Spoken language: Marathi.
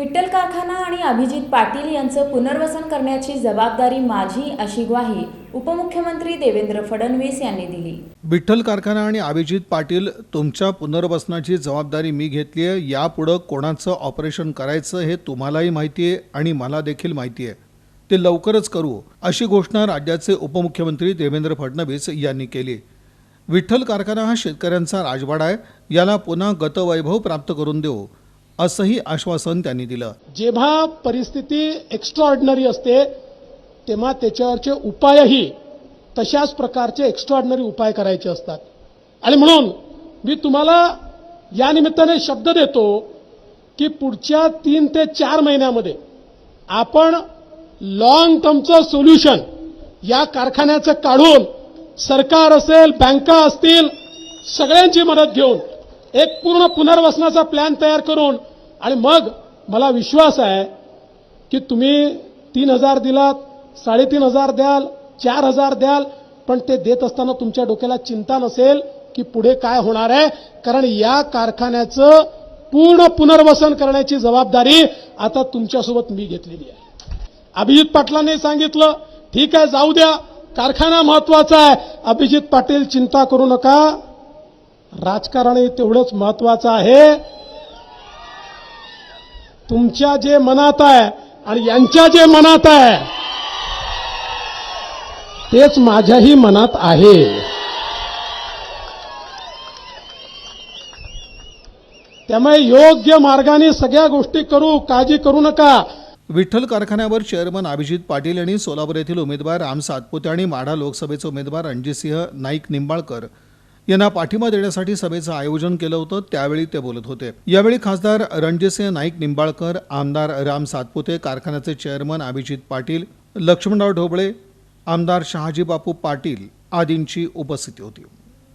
विठ्ठल कारखाना आणि अभिजित पाटील यांचं पुनर्वसन करण्याची जबाबदारी माझी अशी ग्वाही उपमुख्यमंत्री देवेंद्र फडणवीस यांनी दिली. विठ्ठल कारखाना आणि अभिजित पाटील तुमच्या पुनर्वसनाची जबाबदारी मी घेतली आहे. यापुढं कोणाचं ऑपरेशन करायचं हे तुम्हालाही माहिती आहे आणि मला देखील माहिती आहे. ते लवकरच करू अशी घोषणा राज्याचे उपमुख्यमंत्री देवेंद्र फडणवीस यांनी केली. विठ्ठल कारखाना हा शेतकऱ्यांचा राजवाडा आहे. याला पुन्हा गतवैभव प्राप्त करून देऊ. असंही आश्वासन त्यांनी दिलं. जेव्हा परिस्थिती एक्स्ट्रॉर्डनरी असते तेव्हा त्याच्यावरचे उपायही तशाच प्रकारचे एक्स्ट्रॉर्डनरी उपाय करायचे असतात. आणि म्हणून मी तुम्हाला या निमित्ताने शब्द देतो की पुढच्या तीन ते चार महिन्यामध्ये आपण लॉंग टर्मचं सोल्युशन या कारखान्याचं काढून सरकार असेल बँका असतील सगळ्यांची मदत घेऊन एक पूर्ण पुनर्वसनाचा प्लॅन तयार करून आणि मग मला विश्वास आहे की तुम्ही तीन हजार दिलात साडेतीन हजार द्याल चार हजार द्याल पण ते देत असताना तुमच्या डोक्याला चिंता नसेल की पुढे काय होणार आहे. कारण या कारखान्याचं पूर्ण पुनर्वसन करण्याची जबाबदारी आता तुमच्यासोबत मी घेतलेली आहे. अभिजित पाटलांनी सांगितलं ठीक आहे जाऊ द्या. कारखाना महत्त्वाचा आहे. अभिजित पाटील चिंता करू नका. राजकारणही तेवढंच महत्वाचं आहे. तुमच्या जे मनात आहे आणि यांच्या जे मनात आहे तेच माझ्याही मनात आहे. त्यामुळे योग्य मार्गाने सगळ्या गोष्टी करू काळजी करू नका. विठ्ठल कारखान्यावर चेअरमन अभिजित पाटील यांनी सोलापूर येथील उमेदवार राम सातपुते आणि माढा लोकसभेचे उमेदवार रणजितसिंह नाईक निंबाळकर. यांना पाठिंबा देण्यासाठी सभेचं आयोजन केलं होतं त्यावेळी ते बोलत होते. यावेळी खासदार रणजितसिंह नाईक निंबाळकर आमदार राम सातपुते कारखान्याचे चेअरमन अभिजित पाटील लक्ष्मणराव ढोबळे आमदार शहाजी बापू पाटील आदींची उपस्थिती होती.